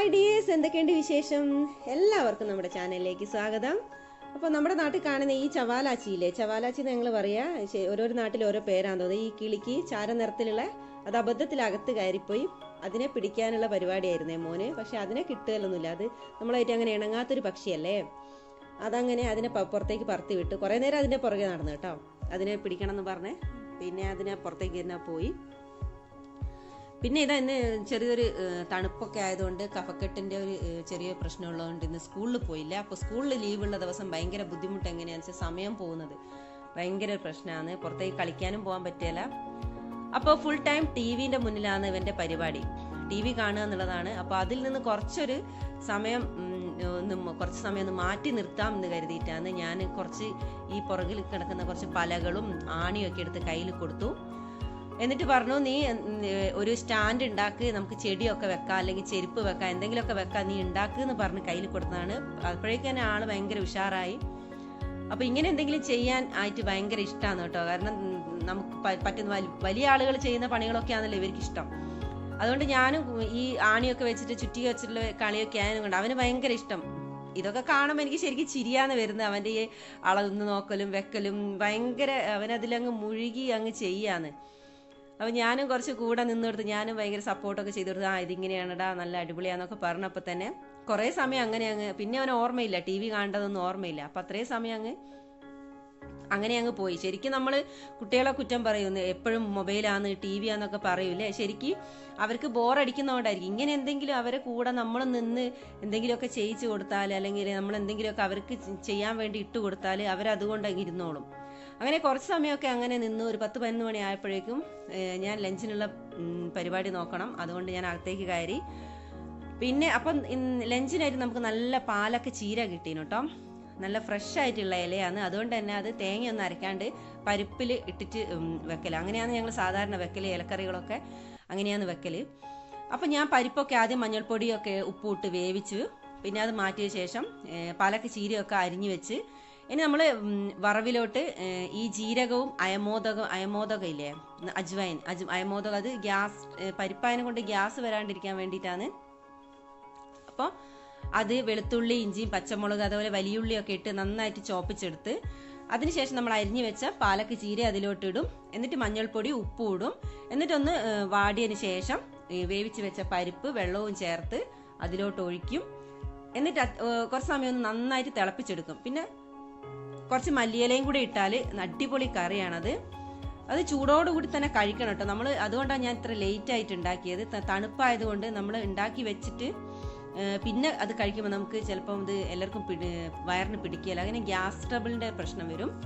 Hi dears എന്തൊക്കെയുണ്ട് വിശേഷം? എല്ലാവർക്കും നമ്മുടെ ചാനലിലേക്ക് സ്വാഗതം. അപ്പോൾ നമ്മുടെ നാട്ടിൽ കാണുന്ന ഈ ചവാലാച്ചിയില്ലേ? ചവാലാച്ചി എന്ന് ഞങ്ങൾ പറയാ ഓരോരോ നാട്ടിൽ ഓരോ പേരാന്ന് തോന്നുന്നത് ഈ കിളിക്ക് ചാര നിറത്തിലുള്ള അത് അബദ്ധത്തിൽ അകത്ത് കയറിപ്പോയി അതിനെ പിടിക്കാനുള്ള പരിപാടിയായിരുന്നേ മോന്. പക്ഷെ അതിനെ കിട്ടുകയല്ലൊന്നുമില്ല അത് നമ്മളായിട്ട് അങ്ങനെ ഇണങ്ങാത്തൊരു പക്ഷിയല്ലേ. അതങ്ങനെ അതിനെ പുറത്തേക്ക് പറത്തി വിട്ടു. കുറേ നേരം അതിന്റെ പുറകെ നടന്നു കേട്ടോ. അതിനെ പിടിക്കണം എന്ന് പറഞ്ഞ് പിന്നെ അതിനെ പുറത്തേക്ക് തന്നെ പോയി. പിന്നെ ഇതാ ഇന്ന് ചെറിയൊരു തണുപ്പൊക്കെ ആയതുകൊണ്ട് കഫക്കെട്ടിന്റെ ഒരു ചെറിയ പ്രശ്നമുള്ളതുകൊണ്ട് ഇന്ന് സ്കൂളിൽ പോയില്ല. അപ്പോൾ സ്കൂളിൽ ലീവുള്ള ദിവസം ഭയങ്കര ബുദ്ധിമുട്ട് എങ്ങനെയാണെന്ന് വെച്ചാൽ സമയം പോകുന്നത് ഭയങ്കര പ്രശ്നമാണ്. പുറത്തേക്ക് കളിക്കാനും പോകാൻ പറ്റിയല്ല അപ്പോൾ ഫുൾ ടൈം ടി വിന്റെ മുന്നിലാണ് ഇവന്റെ പരിപാടി. ടി വി കാണുക എന്നുള്ളതാണ്. അപ്പോൾ അതിൽ നിന്ന് കുറച്ചൊരു സമയം ഒന്ന് കുറച്ച് സമയം ഒന്ന് മാറ്റി നിർത്താം എന്ന് കരുതിയിട്ടാണ് ഞാൻ കുറച്ച് ഈ പുറകിൽ കിടക്കുന്ന കുറച്ച് പലകളും ആണിയൊക്കെ എടുത്ത് കയ്യിൽ കൊടുത്തു. എന്നിട്ട് പറഞ്ഞു നീ ഒരു സ്റ്റാൻഡ് ഉണ്ടാക്കി നമുക്ക് ചെടിയൊക്കെ വെക്കാം അല്ലെങ്കിൽ ചെരുപ്പ് വെക്കാം എന്തെങ്കിലുമൊക്കെ വെക്കാം നീ ഉണ്ടാക്ക് എന്ന് പറഞ്ഞ് കയ്യിൽ കൊടുത്തതാണ്. അപ്പോഴേക്കും തന്നെ ആൾ ഭയങ്കര ഉഷാറായി. അപ്പൊ ഇങ്ങനെ എന്തെങ്കിലും ചെയ്യാൻ ആയിട്ട് ഭയങ്കര ഇഷ്ടമാണ് കേട്ടോ. കാരണം നമുക്ക് പറ്റുന്ന വലിയ ആളുകൾ ചെയ്യുന്ന പണികളൊക്കെ ആണല്ലോ ഇവർക്ക് ഇഷ്ടം. അതുകൊണ്ട് ഞാനും ഈ ആണിയൊക്കെ വെച്ചിട്ട് ചുറ്റി വെച്ചിട്ടുള്ള കളിയൊക്കെ ആയതും കൊണ്ട് അവന് ഭയങ്കര ഇഷ്ടം. ഇതൊക്കെ കാണുമ്പോൾ എനിക്ക് ശരിക്കും ചിരിയാന്ന് വരുന്നത്. അവന്റെ ഈ അളന്ന് നോക്കലും വെക്കലും ഭയങ്കര അവനതിലങ്ങ് മുഴുകി അങ്ങ് ചെയ്യാന്ന്. അപ്പൊ ഞാനും കുറച്ച് കൂടെ നിന്നെടുത്ത് ഞാനും ഭയങ്കര സപ്പോർട്ടൊക്കെ ചെയ്തു കൊടുത്തു ആ ഇതിങ്ങനെയാണെടാ നല്ല അടിപൊളിയാന്നൊക്കെ പറഞ്ഞപ്പോൾ തന്നെ കുറേ സമയം അങ്ങനെ അങ്ങ് പിന്നെ അവന് ഓർമ്മയില്ല ടി വി കാണേണ്ടതൊന്നും ഓർമ്മയില്ല. അപ്പൊ അത്രയും സമയം അങ്ങ് അങ്ങനെ അങ്ങ് പോയി. ശരിക്കും നമ്മൾ കുട്ടികളെ കുറ്റം പറയുന്നു എപ്പോഴും മൊബൈലാന്ന് ടി വി ആന്നൊക്കെ പറയൂലേ ശരിക്കും അവർക്ക് ബോറടിക്കുന്നതുകൊണ്ടായിരിക്കും ഇങ്ങനെ എന്തെങ്കിലും അവരെ കൂടെ നമ്മൾ നിന്ന് എന്തെങ്കിലുമൊക്കെ ചെയ്യിച്ചു കൊടുത്താൽ അല്ലെങ്കിൽ നമ്മൾ എന്തെങ്കിലുമൊക്കെ അവർക്ക് ചെയ്യാൻ വേണ്ടി ഇട്ട് കൊടുത്താൽ അവരതുകൊണ്ട് അങ്ങ് ഇരുന്നോളും. അങ്ങനെ കുറച്ച് സമയമൊക്കെ അങ്ങനെ നിന്ന് ഒരു പത്ത് പതിനൊന്ന് മണി ആയപ്പോഴേക്കും ഞാൻ ലഞ്ചിനുള്ള പരിപാടി നോക്കണം. അതുകൊണ്ട് ഞാൻ അകത്തേക്ക് കയറി. പിന്നെ അപ്പം ലഞ്ചിനായിട്ട് നമുക്ക് നല്ല പാലൊക്കെ ചീര കിട്ടീന് കേട്ടോ നല്ല ഫ്രഷ് ആയിട്ടുള്ള ഇലയാണ്. അതുകൊണ്ട് തന്നെ അത് തേങ്ങയൊന്നും അരക്കാണ്ട് പരിപ്പിൽ ഇട്ടിട്ട് വെക്കൽ അങ്ങനെയാണ് ഞങ്ങൾ സാധാരണ വെക്കൽ ഇലക്കറികളൊക്കെ അങ്ങനെയാണ് വെക്കൽ അപ്പം ഞാൻ പരിപ്പൊക്കെ ആദ്യം മഞ്ഞൾപ്പൊടിയൊക്കെ ഉപ്പിട്ട് വേവിച്ചു. പിന്നെ അത് മാറ്റിയ ശേഷം പാലക്ക് ചീരയൊക്കെ അരിഞ്ഞു വെച്ച് ഇനി നമ്മൾ വറവിലോട്ട് ഈ ജീരകവും അയമോദകം അയമോദകം ഇല്ലേ അജ്വൈൻ അജ് അയമോദകം അത് ഗ്യാസ് പരിപ്പായനം കൊണ്ട് ഗ്യാസ് വരാണ്ടിരിക്കാൻ വേണ്ടിയിട്ടാണ്. അപ്പോൾ അത് വെളുത്തുള്ളി ഇഞ്ചിയും പച്ചമുളക് അതുപോലെ വലിയുള്ളിയൊക്കെ ഇട്ട് നന്നായിട്ട് ചോപ്പിച്ചെടുത്ത് അതിനുശേഷം നമ്മൾ അരിഞ്ഞു വെച്ച പാലക്ക് ചീര അതിലോട്ട് ഇടും എന്നിട്ട് മഞ്ഞൾപ്പൊടി ഉപ്പും ഇടും. എന്നിട്ടൊന്ന് വാടിയതിന് ശേഷം വേവിച്ച് വെച്ച പരിപ്പ് വെള്ളവും ചേർത്ത് അതിലോട്ട് ഒഴിക്കും. എന്നിട്ട് കുറച്ച് സമയം ഒന്ന് നന്നായിട്ട് തിളപ്പിച്ചെടുക്കും. പിന്നെ കുറച്ച് മല്ലിയിലയും കൂടി ഇട്ടാൽ അടിപൊളി കറിയാണത്. അത് ചൂടോടുകൂടി തന്നെ കഴിക്കണം കേട്ടോ നമ്മൾ അതുകൊണ്ടാണ് ഞാൻ ഇത്ര ലേറ്റ് ആയിട്ട് ഉണ്ടാക്കിയത് തണുപ്പായതുകൊണ്ട് നമ്മൾ ഉണ്ടാക്കി വെച്ചിട്ട് പിന്നെ അത് കഴിക്കുമ്പോൾ നമുക്ക് ചിലപ്പം ഇത് എല്ലാവർക്കും പിടി വയറിന് പിടിക്കില്ല അങ്ങനെ ഗ്യാസ് ട്രബിളിന്റെ പ്രശ്നം വരും.